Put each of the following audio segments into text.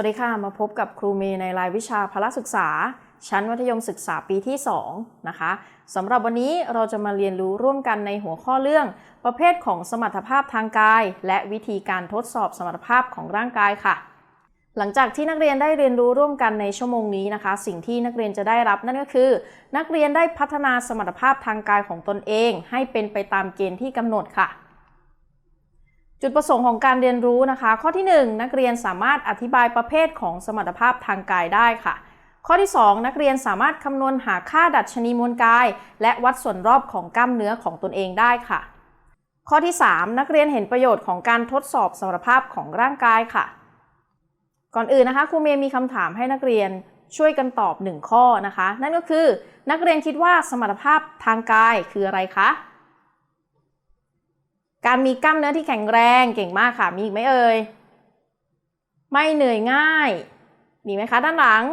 วัสดีค่ะ มาพบกับครูเมย์ในรายวิชาพละศึกษา ชั้นมัธยมศึกษาปีที่ 2 นะคะสำหรับวันนี้เราจะมาเรียนรู้ร่วมกันในหัวข้อเรื่อง ประเภทของสมรรถภาพทางกาย และวิธีการทดสอบสมรรถภาพของร่างกายค่ะ หลังจากที่นักเรียนได้เรียนรู้ร่วมกันในชั่วโมงนี้นะคะ สิ่งที่นักเรียนจะได้รับนั่นก็คือ นักเรียนได้พัฒนาสมรรถภาพทางกายของตนเอง ให้เป็นไปตามเกณฑ์ที่กำหนดค่ะ จุดประสงค์ของการเรียนรู้นะคะ ข้อที่ 1 นักเรียนสามารถอธิบายประเภทของสมรรถภาพทางกายได้ค่ะ ข้อที่ 2 นักเรียนสามารถคำนวณหาค่าดัชนีมวลกาย และวัดส่วนรอบของกล้ามเนื้อของตนเองได้ค่ะ ข้อที่ 3 นักเรียนเห็นประโยชน์ของการทดสอบสมรรถภาพของร่างกายค่ะ ก่อนอื่นนะคะครูเมย์มีคำถามให้นักเรียนช่วยกันตอบ 1 ข้อนะคะ นั่นก็คือ นักเรียนคิดว่าสมรรถภาพทางกายคืออะไรคะ การมีกล้ามเนื้อที่แข็งแรงเก่งมากค่ะ มีอีกไหมเอ่ย ไม่เหนื่อยง่าย มีไหมคะด้านหลัง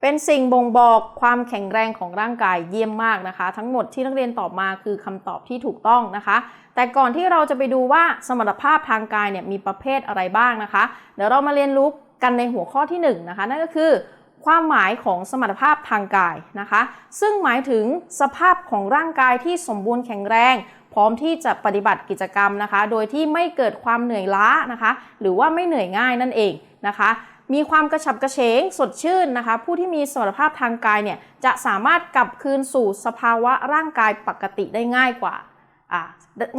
เป็นสิ่งบ่งบอกความแข็งแรงของร่างกายเยี่ยมมากนะคะ ทั้งหมดที่นักเรียนตอบมาคือคำตอบที่ถูกต้องนะคะ แต่ก่อนที่เราจะไปดูว่าสมรรถภาพทางกายเนี่ยมีประเภทอะไรบ้างนะคะ เดี๋ยวเรามาเรียนรู้กันในหัวข้อที่1นงนะคะนั่นก็คือความหมายของสมรรถภาพทางกายนะคะ ซึ่งหมายถึงสภาพของร่างกายที่สมบูรณ์แข็งแรง พร้อมที่จะปฏิบัติกิจกรรมนะคะ โดยที่ไม่เกิดความเหนื่อยล้านะคะ หรือว่าไม่เหนื่อยง่ายนั่นเองนะคะมีความกระฉับกระเฉงสดชื่นนะคะ ผู้ที่มีสมรรถภาพทางกายเนี่ยจะสามารถกลับคืนสู่สภาวะร่างกายปกติได้ง่ายกว่า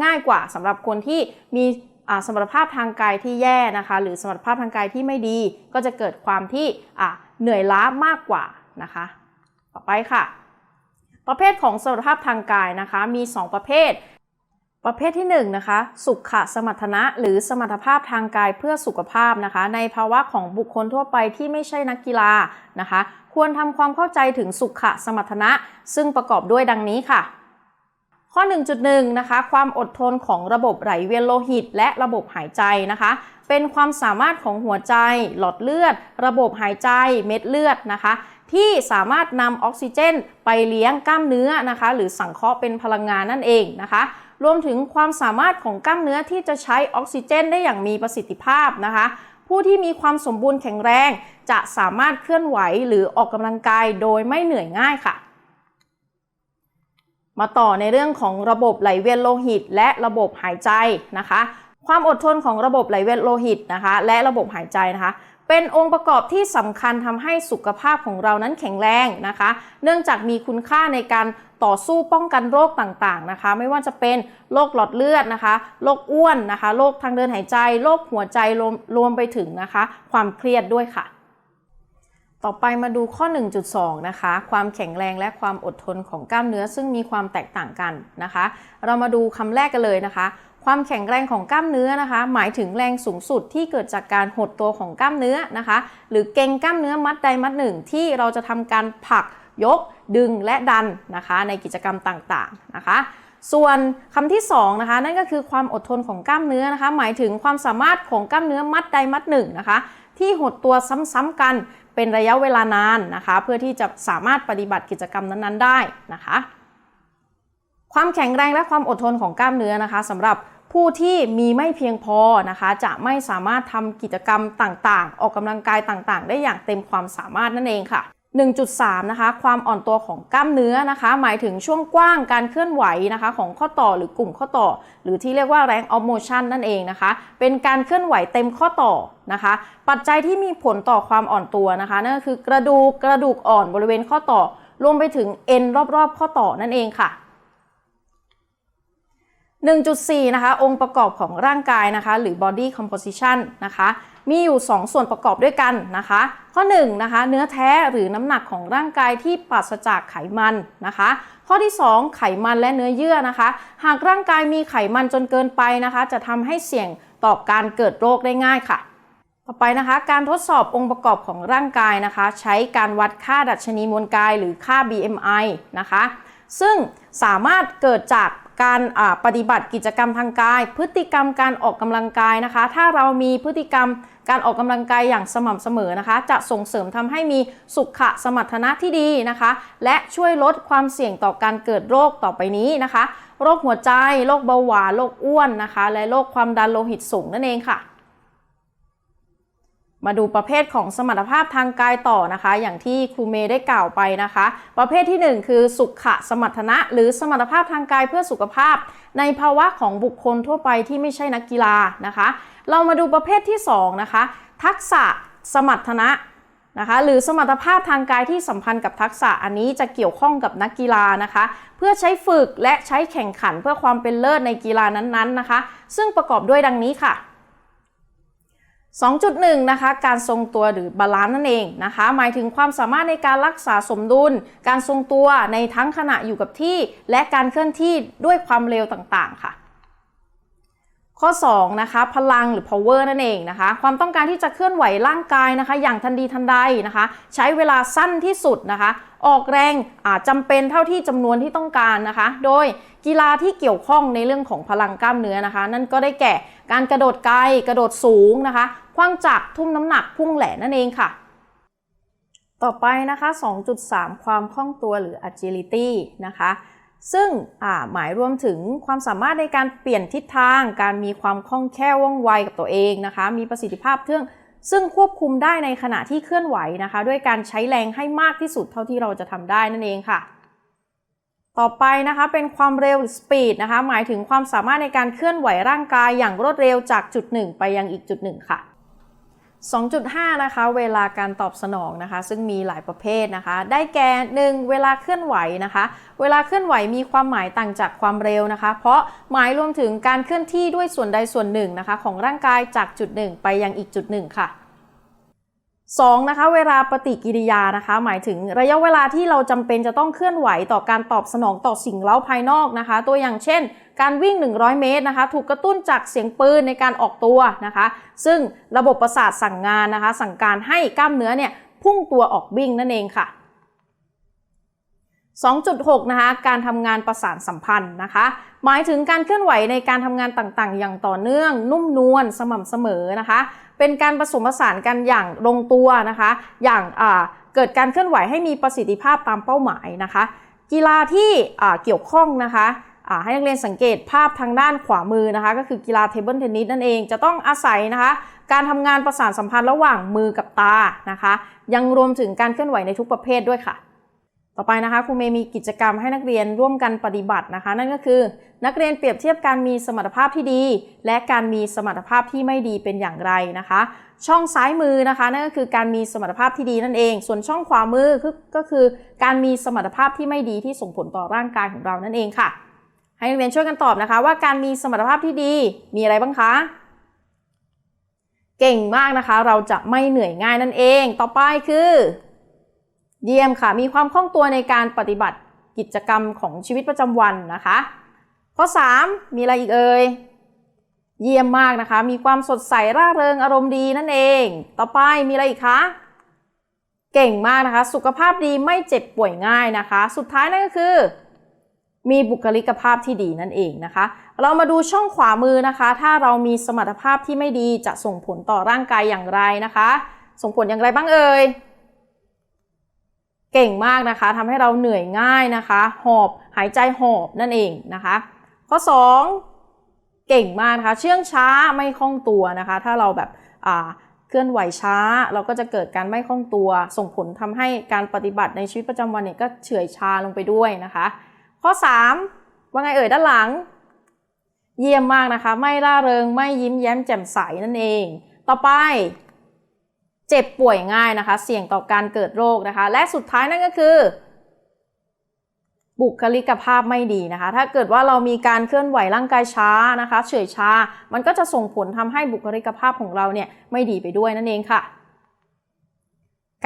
ง่ายกว่าสำหรับคนที่มีสมรรถภาพทางกายที่แย่นะคะ หรือสมรรถภาพทางกายที่ไม่ดี ก็จะเกิดความที่เหนื่อยล้ามากกว่านะคะ ต่อไปค่ะ ประเภทของสมรรถภาพทางกายนะคะ มี 2 ประเภท ประเภทที่1นนะคะ สุขสมรรถนะหรือสมรรถภาพทางกายเพื่อสุขภาพนะคะ ในภาวะของบุคคลทั่วไปที่ไม่ใช่นักกีฬานะคะ ควรทำความเข้าใจถึงสุขสมรรถนะ ซึ่งประกอบด้วยดังนี้ค่ะ ข้อ 1.1 นะคะ ความอดทนของระบบไหลเวียนโลหิต และระบบหายใจนะคะ เป็นความสามารถของหัวใจ หลอดเลือด ระบบหายใจ เม็ดเลือดนะคะที่สามารถนำออกซิเจน ไปเลี้ยงกล้ามเนื้อนะคะ หรือสังเคราะห์เป็นพลังงานนั่นเองนะคะ รวมถึงความสามารถของกล้ามเนื้อที่จะใช้ออกซิเจน ได้อย่างมีประสิทธิภาพนะคะ ผู้ที่มีความสมบูรณ์แข็งแรง จะสามารถเคลื่อนไหวหรือออกกำลังกายโดยไม่เหนื่อยง่ายค่ะ มาต่อในเรื่องของระบบไหลเวียนโลหิต และระบบหายใจนะคะ ความอดทนของระบบไหลเวียนโลหิตนะคะ และระบบหายใจนะคะ เป็นองค์ประกอบที่สำคัญทำให้สุขภาพของเรานั้นแข็งแรงนะคะ เนื่องจากมีคุณค่าในการต่อสู้ป้องกันโรคต่างๆนะคะ ไม่ว่าจะเป็นโรคหลอดเลือดนะคะโรคอ้วนนะคะโรคทางเดินหายใจโรคหัวใจรวมรวมไปถึงนะคะ ความเครียดด้วยค่ะ ต่อไปมาดูข้อ 1.2 นะคะ ความแข็งแรงและความอดทนของกล้ามเนื้อซึ่งมีความแตกต่างกันนะคะ เรามาดูคำแรกกันเลยนะคะ ความแข็งแรงของกล้ามเนื้อนะคะ หมายถึงแรงสูงสุดที่เกิดจากการหดตัวของกล้ามเนื้อนะคะ หรือเกรงกล้ามเนื้อมัดใดมัดหนึ่ง ที่เราจะทำการผลักยก ดึงและดันนะคะ ในกิจกรรมต่างๆนะคะ ส่วนคำที่2นะคะนั่นก็คือความอดทนของกล้ามเนื้อนะคะ หมายถึงความสามารถของกล้ามเนื้อมัดใดมัดหนึ่งนะคะ ที่หดตัวซ้ำๆกันเป็นระยะเวลานานนะคะ เพื่อที่จะสามารถปฏิบัติกิจกรรมนั้นๆ ได้นะคะ ความแข็งแรงและความอดทนของกล้ามเนื้อนะคะสำหรับผู้ที่มีไม่เพียงพอนะคะ จะไม่สามารถทำกิจกรรมต่างๆ ออกกำลังกายต่างๆ ได้อย่างเต็มความสามารถนั่นเองค่ะ 1.3 นะคะ ความอ่อนตัวของกล้ามเนื้อนะคะ หมายถึงช่วงกว้างการเคลื่อนไหวนะคะ ของข้อต่อหรือกลุ่มข้อต่อ หรือที่เรียกว่า range of motion นั่นเองนะคะ เป็นการเคลื่อนไหวเต็มข้อต่อนะคะ ปัจจัยที่มีผลต่อความอ่อนตัวนะคะนั่นก็คือกระดูกกระดูกอ่อนบริเวณข้อต่อรวมไปถึงเอ็นรอบๆ ข้อต่อนั่นเองค่ะ 1.4 นะคะ องค์ประกอบของร่างกายนะคะ หรือ body composition นะคะ มีอยู่ 2 ส่วนประกอบด้วยกันนะคะ ข้อ1นะคะ เนื้อแท้หรือน้ำหนักของร่างกายที่ปราศจากไขมันนะคะ ข้อที่ 2 ไขมันและเนื้อเยื่อนะคะ หากร่างกายมีไขมันจนเกินไปนะคะ จะทำให้เสี่ยงต่อการเกิดโรคได้ง่ายค่ะ ต่อไปนะคะ การทดสอบองค์ประกอบของร่างกายนะคะ ใช้การวัดค่าดัชนีมวลกายหรือค่า BMI นะคะ ซึ่งสามารถเกิดจาก การปฏิบัติกิจกรรมทางกาย พฤติกรรมการออกกำลังกายนะคะ ถ้าเรามีพฤติกรรมการออกกำลังกายอย่างสม่ำเสมอนะคะ จะส่งเสริมทำให้มีสุขสมรรถนะที่ดีนะคะ และช่วยลดความเสี่ยงต่อการเกิดโรคต่อไปนี้นะคะ โรคหัวใจ โรคเบาหวาน โรคอ้วนนะคะ และโรคความดันโลหิตสูงนั่นเองค่ะ มาดูประเภทของสมรรถภาพทางกายต่อนะคะ อย่างที่ครูเมย์ได้กล่าวไปนะคะ ประเภทที่ 1 คือสุขะสมรรถนะ หรือสมรรถภาพทางกายเพื่อสุขภาพ ในภาวะของบุคคลทั่วไปที่ไม่ใช่นักกีฬานะคะ เรามาดูประเภทที่2นะคะทักษะสมรรถนะนะคะหรือสมรรถภาพทางกายที่สัมพันธ์กับทักษะอันนี้จะเกี่ยวข้องกับนักกีฬานะคะ เพื่อใช้ฝึกและใช้แข่งขันเพื่อความเป็นเลิศในกีฬานั้นๆนะคะ ซึ่งประกอบด้วยดังนี้ค่ะ 2.1 นะคะ การทรงตัวหรือบาลานซ์นั่นเองนะคะ หมายถึงความสามารถในการรักษาสมดุล การทรงตัวในทั้งขณะอยู่กับที่ และการเคลื่อนที่ด้วยความเร็วต่างๆ ค่ะ ข้อ2นะคะพลังหรือ power นั่นเองนะคะ ความต้องการที่จะเคลื่อนไหวร่างกายนะคะ อย่างทันทีทันใดนะคะ ใช้เวลาสั้นที่สุดนะคะ ออกแรงจจำเป็นเท่าที่จำนวนที่ต้องการนะคะ โดยกีฬาที่เกี่ยวข้องในเรื่องของพลังกล้ามเนื้อนะคะ นั่นก็ได้แก่การกระโดดไกลกระโดดสูงนะคะคว้างจักรทุ่มน้ำหนักพุ่งแหลนั่นเองค่ะ ต่อไปนะคะ 2.3 ความคล่องตัวหรือ agility นะคะ ซึ่งหมายรวมถึงความสามารถในการเปลี่ยนทิศทาง การมีความคล่องแคล่วว่องไวกับตัวเองนะคะ มีประสิทธิภาพเรื่องซึ่งควบคุมได้ในขณะที่เคลื่อนไหวนะคะ ด้วยการใช้แรงให้มากที่สุดเท่าที่เราจะทำได้นั่นเองค่ะ ต่อไปนะคะเป็นความเร็วหรือ speed นะคะ หมายถึงความสามารถในการเคลื่อนไหวร่างกายอย่างรวดเร็วจากจุดหนึ่งไปยังอีกจุดหนึ่งค่ะ 2.5 นะคะ เวลาการตอบสนองนะคะ ซึ่งมีหลายประเภทนะคะ ได้แก่ 1. เวลาเคลื่อนไหวนะคะ เวลาเคลื่อนไหวมีความหมายต่างจากความเร็วนะคะ เพราะหมายรวมถึงการเคลื่อนที่ด้วยส่วนใดส่วนหนึ่งนะคะ ของร่างกายจากจุดหนึ่งไปยังอีกจุดหนึ่งค่ะ 2. นะคะเวลาปฏิกิริยานะคะ หมายถึงระยะเวลาที่เราจำเป็นจะต้องเคลื่อนไหวต่อการตอบสนองต่อสิ่งเร้าภายนอกนะคะ ตัวอย่างเช่น การวิ่ง 100 เมตรนะคะ ถูกกระตุ้นจากเสียงปืนในการออกตัวนะคะ ซึ่งระบบประสาทสั่งงานนะคะ สั่งการให้กล้ามเนื้อเนี่ยพุ่งตัวออกวิ่งนั่นเองค่ะ 2.6 นะคะ การทำงานประสานสัมพันธ์นะคะ หมายถึงการเคลื่อนไหวในการทำงานต่างๆ อย่างต่อเนื่อง นุ่มนวลสม่ำเสมอนะคะ เป็นการผสมผสานกันอย่างลงตัวนะคะ อย่างเกิดการเคลื่อนไหวให้มีประสิทธิภาพตามเป้าหมายนะคะ กีฬาที่เกี่ยวข้องนะคะให้นักเรียนสังเกตภาพทางด้านขวามือนะคะ ก็คือกีฬาเทเบิลเทนนิสนั่นเองจะต้องอาศัยนะคะ การทำงานประสานสัมพันธ์ระหว่างมือกับตานะคะ ยังรวมถึงการเคลื่อนไหวในทุกประเภทด้วยค่ะ ต่อไปนะคะครูเมย์มีกิจกรรมให้นักเรียนร่วมกันปฏิบัตินะคะ นั่นก็คือ นักเรียนเปรียบเทียบการมีสมรรถภาพที่ดี และการมีสมรรถภาพที่ไม่ดีเป็นอย่างไรนะคะ ช่องซ้ายมือนะคะนั่นก็คือการมีสมรรถภาพที่ดีนั่นเอง ส่วนช่องขวามือก็คือ การมีสมรรถภาพที่ไม่ดีที่ส่งผลต่อร่างกายของเรานั่นเองค่ะ ให้นักเรียนช่วยกันตอบนะคะ ว่าการมีสมรรถภาพที่ดีมีอะไรบ้างคะเก่งมากนะคะ เราจะไม่เหนื่อยง่ายนั่นเอง ต่อไปคือ เยี่ยมค่ะ มีความคล่องตัวในการปฏิบัติกิจกรรมของชีวิตประจำวันนะคะ ข้อ 3 มีอะไรอีกเอ่ย เยี่ยมมากนะคะ มีความสดใสร่าเริงอารมณ์ดีนั่นเอง ต่อไปมีอะไรอีกคะ เก่งมากนะคะ สุขภาพดีไม่เจ็บป่วยง่ายนะคะ สุดท้ายนั่นก็คือ มีบุคลิกภาพที่ดีนั่นเองนะคะ เรามาดูช่องขวามือนะคะ ถ้าเรามีสมรรถภาพที่ไม่ดีจะส่งผลต่อร่างกายอย่างไรนะคะ ส่งผลอย่างไรบ้างเอ่ย เก่งมากนะคะทำให้เราเหนื่อยง่ายนะคะ หอบหายใจหอบนั่นเองนะคะ ข้อ 2 เก่งมากนะคะเชื่องช้าไม่คล่องตัวนะคะ ถ้าเราแบบเคลื่อนไหวช้า เราก็จะเกิดการไม่คล่องตัว ส่งผลทำให้การปฏิบัติในชีวิตประจำวันเนี่ยก็เฉื่อยชาลงไปด้วยนะคะ ข้อ 3 ว่าไงเอ่ยด้านหลัง เยี่ยมมากนะคะ ไม่ร่าเริงไม่ยิ้มแย้มแจ่มใสนั่นเอง ต่อไป เจ็บป่วยง่ายนะคะ เสี่ยงต่อการเกิดโรคนะคะ และสุดท้ายนั่นก็คือบุคลิกภาพไม่ดีนะคะ ถ้าเกิดว่าเรามีการเคลื่อนไหวร่างกายช้านะคะ เฉยช้า มันก็จะส่งผลทำให้บุคลิกภาพของเราเนี่ยไม่ดีไปด้วยนั่นเองค่ะ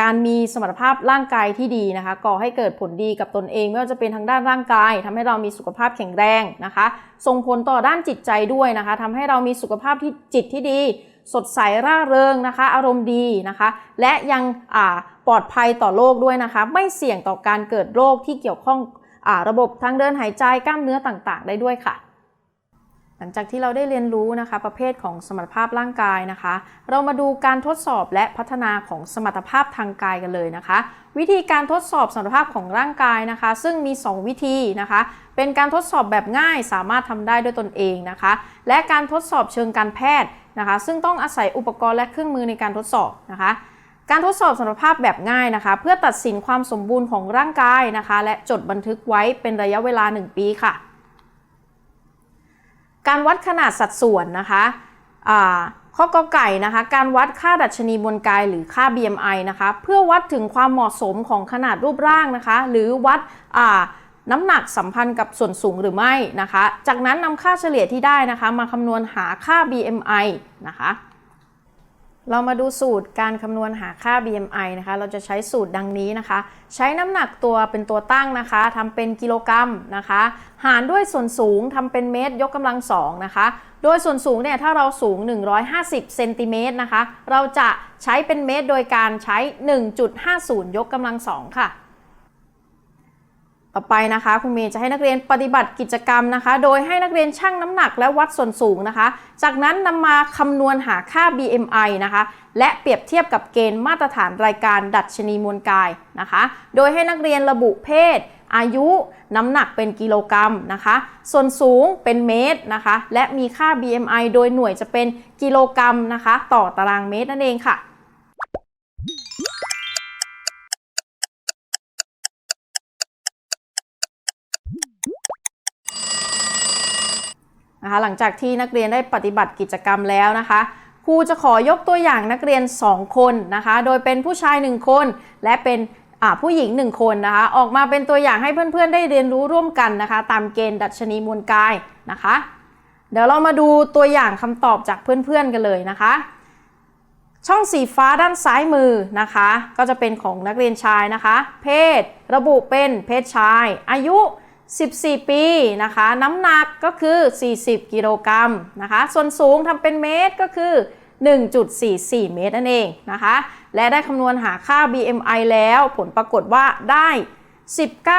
การมีสมรรถภาพร่างกายที่ดีนะคะ ก่อให้เกิดผลดีกับตนเองไม่ว่าจะเป็นทางด้านร่างกายทำให้เรามีสุขภาพแข็งแรงนะคะ ส่งผลต่อด้านจิตใจด้วยนะคะทำให้เรามีสุขภาพที่จิตที่ดี สดใสร่าเริงนะคะ อารมณ์ดีนะคะ และยังปลอดภัยต่อโรคด้วยนะคะ ไม่เสี่ยงต่อการเกิดโรคที่เกี่ยวข้องระบบทางเดินหายใจกล้ามเนื้อต่างๆ ได้ด้วยค่ะหลังจากที่เราได้เรียนรู้นะคะ ประเภทของสมรรถภาพร่างกายนะคะ เรามาดูการทดสอบและพัฒนาของสมรรถภาพทางกายกันเลยนะคะ วิธีการทดสอบสมรรถภาพของร่างกายนะคะ ซึ่งมี 2 วิธีนะคะ เป็นการทดสอบแบบง่ายสามารถทำได้ด้วยตนเองนะคะ และการทดสอบเชิงการแพทย์ นะคะ ซึ่งต้องอาศัยอุปกรณ์และเครื่องมือในการทดสอบนะคะ การทดสอบสมรรถภาพแบบง่ายนะคะ เพื่อตัดสินความสมบูรณ์ของร่างกายนะคะ และจดบันทึกไว้เป็นระยะเวลา 1 ปีค่ะ การวัดขนาดสัดส่วนนะคะข้อกอไก่นะคะ การวัดค่าดัชนีมวลกายหรือค่า BMI นะคะ เพื่อวัดถึงความเหมาะสมของขนาดรูปร่างนะคะ หรือวัดอ่า น้ำหนักสัมพันธ์กับส่วนสูงหรือไม่นะคะ จากนั้นนำค่าเฉลี่ยที่ได้นะคะ มาคำนวณหาค่า BMI นะคะ เรามาดูสูตรการคำนวณหาค่า BMI นะคะ เราจะใช้สูตรดังนี้นะคะ ใช้น้ำหนักตัวเป็นตัวตั้งนะคะทำเป็นกิโลกรัมนะคะ หารด้วยส่วนสูงทำเป็นเมตรยกกำลังสองนะคะโดยส่วนสูงเนี่ยถ้าเราสูง 150 เซนติเมตรนะคะ เราจะใช้เป็นเมตรโดยการใช้ 1.50 ยกกำลังสองค่ะ ต่อไปนะคะคุณเมย์จะให้นักเรียนปฏิบัติกิจกรรมนะคะ โดยให้นักเรียนชั่งน้ำหนักและวัดส่วนสูงนะคะ จากนั้นนำมาคำนวณหาค่า BMI นะคะ และเปรียบเทียบกับเกณฑ์มาตรฐานรายการดัชนีมวลกายนะคะ โดยให้นักเรียนระบุเพศ อายุ น้ำหนักเป็นกิโลกรัมนะคะ ส่วนสูงเป็นเมตรนะคะ และมีค่า BMI โดยหน่วยจะเป็นกิโลกรัมนะคะ ต่อตารางเมตรนั่นเองค่ะ นะคะหลังจากที่นักเรียนได้ปฏิบัติกิจกรรมแล้วนะคะครูจะขอยกตัวอย่างนักเรียน 2 คนนะคะ โดยเป็นผู้ชาย 1 คน และเป็นผู้หญิง 1 คนนะคะ ออกมาเป็นตัวอย่างให้เพื่อนๆ ได้เรียนรู้ร่วมกันนะคะ ตามเกณฑ์ดัชนีมวลกายนะคะ เดี๋ยวเรามาดูตัวอย่างคำตอบจากเพื่อนๆ กันเลยนะคะ ช่องสีฟ้าด้านซ้ายมือนะคะ ก็จะเป็นของนักเรียนชายนะคะ เพศ ระบุเป็นเพศชาย อายุ 14 ปีนะคะ น้ำหนักก็คือ 40 กิโลกรัมนะคะ ส่วนสูงทำเป็นเมตรก็คือ 1.44 เมตรนั่นเองนะคะ และได้คำนวณหาค่า BMI แล้วผลปรากฏว่าได้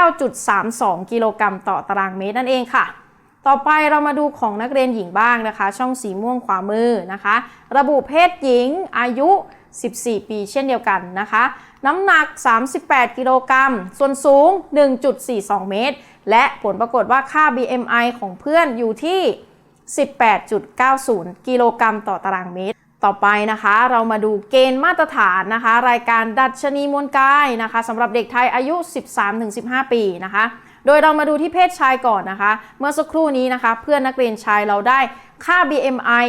19.32 กิโลกรัมต่อตารางเมตรนั่นเองค่ะ ต่อไปเรามาดูของนักเรียนหญิงบ้างนะคะ ช่องสีม่วงขวามือนะคะ ระบุเพศหญิงอายุ 14 ปีเช่นเดียวกันนะคะ น้ำหนัก 38 กิโลกรัม ส่วนสูง 1.42 เมตร และผลปรากฏว่าค่า BMI ของเพื่อนอยู่ที่ 18.90 กิโลกรัมต่อตารางเมตร ต่อไปนะคะเรามาดูเกณฑ์มาตรฐานนะคะ รายการดัชนีมวลกายนะคะสำหรับเด็กไทยอายุ 13-15 ปีนะคะ โดยเรามาดูที่เพศชายก่อนนะคะ เมื่อสักครู่นี้นะคะ เพื่อนนักเรียนชายเราได้ค่า BMI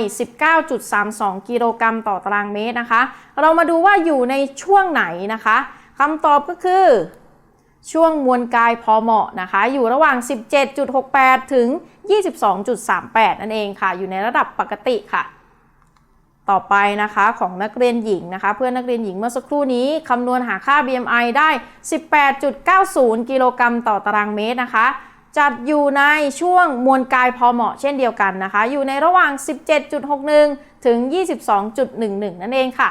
19.32 กิโลกรัมต่อตารางเมตรนะคะ เรามาดูว่าอยู่ในช่วงไหนนะคะคำตอบก็คือ ช่วงมวลกายพอเหมาะนะคะ อยู่ระหว่าง 17.68 ถึง 22.38 นั่นเองค่ะ อยู่ในระดับปกติค่ะ ต่อไปนะคะของนักเรียนหญิงนะคะ เพื่อนนักเรียนหญิงเมื่อสักครู่นี้คำนวณหาค่า BMI ได้ 18.90 กิโลกรัมต่อตารางเมตรนะคะ จัดอยู่ในช่วงมวลกายพอเหมาะเช่นเดียวกันนะคะ อยู่ในระหว่าง 17.61 ถึง 22.11 นั่นเองค่ะ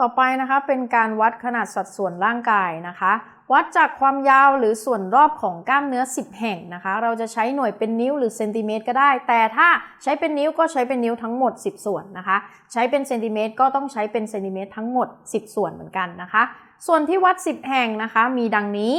ต่อไปนะคะเป็นการวัดขนาดสัดส่วนร่างกายนะคะ วัดจากความยาวหรือส่วนรอบของกล้ามเนื้อ 10 แห่งนะคะ เราจะใช้หน่วยเป็นนิ้วหรือเซนติเมตรก็ได้ แต่ถ้าใช้เป็นนิ้วก็ใช้เป็นนิ้วทั้งหมด 10 ส่วนนะคะ ใช้เป็นเซนติเมตรก็ต้องใช้เป็นเซนติเมตรทั้งหมด 10 ส่วนเหมือนกันนะคะ ส่วนที่วัด 10 แห่งนะคะ มีดังนี้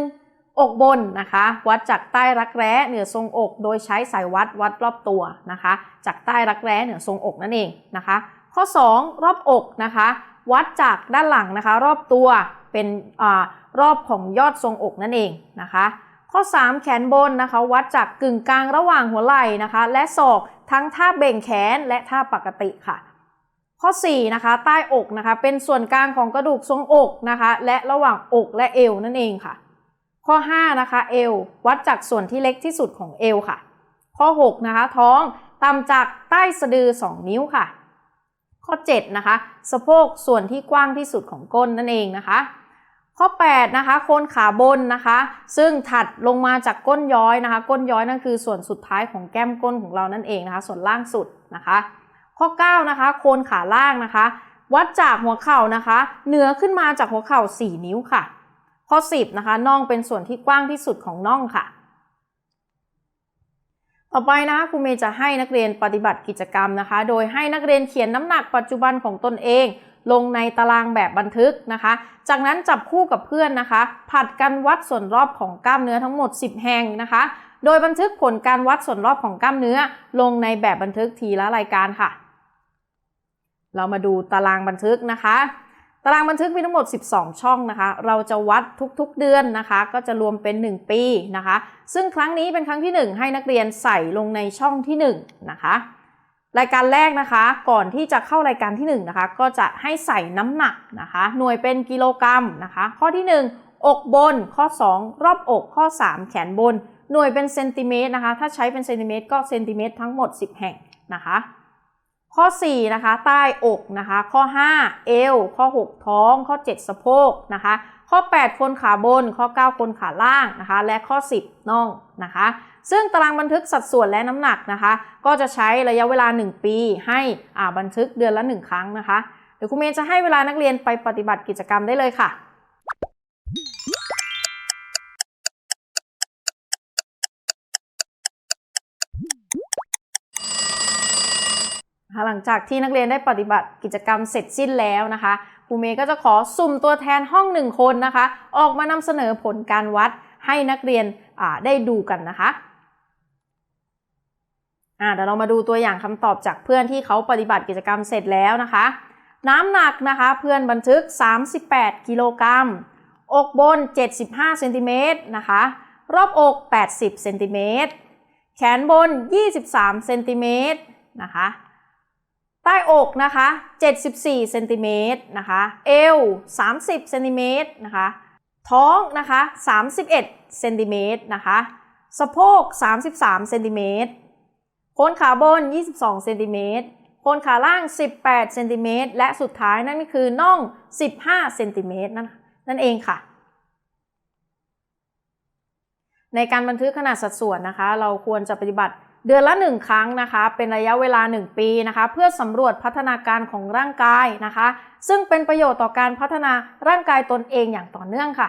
1. อกบนนะคะ วัดจากใต้รักแร้เหนือทรงอก โดยใช้สายวัดวัดรอบตัวนะคะ จากใต้รักแร้เหนือทรงอกนั่นเองนะคะ ข้อ 2 รอบอกนะคะ วัดจากด้านหลังนะคะ รอบตัว เป็นอรอบของยอดทรงอกนั่นเองนะคะ ข้อ 3 แขนบนนะคะ วัดจากกึ่งกลางระหว่างหัวไหล่นะคะ และศอกทั้งท่าเบ่งแขนและท่าปกติค่ะ ข้อ4นะคะใต้อกนะคะ เป็นส่วนกลางของกระดูกทรงอกนะคะ และระหว่างอกและเอวนั่นเองค่ะ ข้อ5นะคะเอววัดจากส่วนที่เล็กที่สุดของเอวค่ะ ข้อ6นะคะท้องต่ำจากใต้สะดือ 2 นิ้วค่ะ ข้อ 7 นะคะ สะโพกส่วนที่กว้างที่สุดของก้นนั่นเองนะคะ ข้อ 8 นะคะ โคนขาบนนะคะ ซึ่งถัดลงมาจากก้นย้อยนะคะ ก้นย้อยนั่นคือส่วนสุดท้ายของแก้มก้นของเรานั่นเองนะคะ ส่วนล่างสุดนะคะ ข้อ 9 นะคะ โคนขาล่างนะคะ วัดจากหัวเข่านะคะเหนือขึ้นมาจากหัวเข่า 4 นิ้วค่ะ ข้อ 10 นะคะน่องเป็นส่วนที่กว้างที่สุดของน่องค่ะ ต่อไปนะคะครูเมย์จะให้นักเรียนปฏิบัติกิจกรรมนะคะ โดยให้นักเรียนเขียนน้ำหนักปัจจุบันของตนเอง ลงในตารางแบบบันทึกนะคะ จากนั้นจับคู่กับเพื่อนนะคะ ผัดกันวัดส่วนรอบของกล้ามเนื้อทั้งหมด 10 แห่งนะคะ โดยบันทึกผลการวัดส่วนรอบของกล้ามเนื้อ ลงในแบบบันทึกทีละรายการค่ะ เรามาดูตารางบันทึกนะคะารางบันทึกมีทั้งหมด 12 ช่องนะคะ เราจะวัดทุกๆเดือนนะคะ ก็จะรวมเป็น 1 ปีนะคะ ซึ่งครั้งนี้เป็นครั้งที่ 1 ให้นักเรียนใส่ลงในช่องที่ 1 นะคะ รายการแรกนะคะ ก่อนที่จะเข้ารายการที่ 1 นะคะ ก็จะให้ใส่น้ำหนักนะคะ หน่วยเป็นกิโลกรัมนะคะ ข้อที่ 1อกบนข้อ 2 รอบอกข้อ 3 แขนบน หน่วยเป็นเซนติเมตรนะคะ ถ้าใช้เป็นเซนติเมตรก็เซนติเมตรทั้งหมด 10 แห่งนะคะ ข้อ 4 นะคะ ใต้อกนะคะ ข้อ 5 เอว ข้อ 6 ท้อง ข้อ 7 สะโพกนะคะ ข้อ 8 คนขาบน ข้อ 9 คนขาล่างนะคะ และข้อ 10น่องนะคะ ซึ่งตารางบันทึกสัดส่วนและน้ำหนักนะคะ ก็จะใช้ระยะเวลา 1 ปีให้อ่าบันทึกเดือนละ 1 ครั้งนะคะ เดี๋ยวครูเมย์จะให้เวลานักเรียนไปปฏิบัติกิจกรรมได้เลยค่ะ หลังจากที่นักเรียนได้ปฏิบัติกิจกรรมเสร็จสิ้นแล้วนะคะครูเมย์ก็จะขอสุ่มตัวแทนห้องหนึ่งคนนะคะ ออกมานำเสนอผลการวัดให้นักเรียนได้ดูกันนะคะอ่เดี๋ยวเรามาดูตัวอย่างคำตอบจากเพื่อนที่เขาปฏิบัติกิจกรรมเสร็จแล้วนะคะ น้ำหนักนะคะเพื่อนบันทึก 38 กิโลกรัม อกบน 75เซนติเมตรนะคะ รอบอก 80เซนติเมตร แขนบน 23เซนติเมตรนะคะ ใต้อกนะคะ 74เซนติเมตรนะคะเอว30เซนติเมตรนะคะท้องนะคะ31เซนติเมตรนะคะสะโพก 33เซนติเมตรโคนขาบน 22เซนติเมตรโคนขาล่าง 18เซนติเมตรและสุดท้ายนั่นก็คือน่อง 15เซนติเมตรนั่นนั่นเองค่ะ ในการบันทึกขนาดสัดส่วนนะคะ เราควรจะปฏิบัติ เดือนละ 1 ครั้งนะคะ เป็นระยะเวลา 1 ปีนะคะ เพื่อสำรวจพัฒนาการของร่างกายนะคะ ซึ่งเป็นประโยชน์ต่อการพัฒนาร่างกายตนเองอย่างต่อเนื่องค่ะ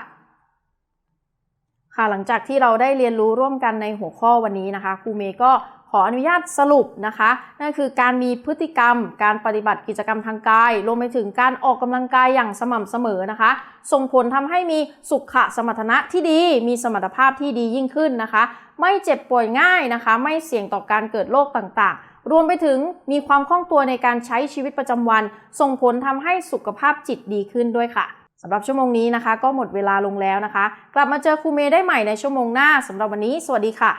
ค่ะหลังจากที่เราได้เรียนรู้ร่วมกันในหัวข้อวันนี้นะคะครูเมย์ก็ขออนุญาตสรุปนะคะ นั่นคือการมีพฤติกรรม การปฏิบัติกิจกรรมทางกาย รวมไปถึงการออกกำลังกายอย่างสม่ำเสมอนะคะ ส่งผลทำให้มีสุขสมรรถนะที่ดี มีสมรรถภาพที่ดียิ่งขึ้นนะคะ ไม่เจ็บป่วยง่ายนะคะ ไม่เสี่ยงต่อการเกิดโรคต่างๆ รวมไปถึงมีความคล่องตัวในการใช้ชีวิตประจำวัน ส่งผลทำให้สุขภาพจิตดีขึ้นด้วยค่ะ สำหรับชั่วโมงนี้นะคะ ก็หมดเวลาลงแล้วนะคะ กลับมาเจอครูเมย์ได้ใหม่ในชั่วโมงหน้าสำหรับวันนี้ สวัสดีค่ะ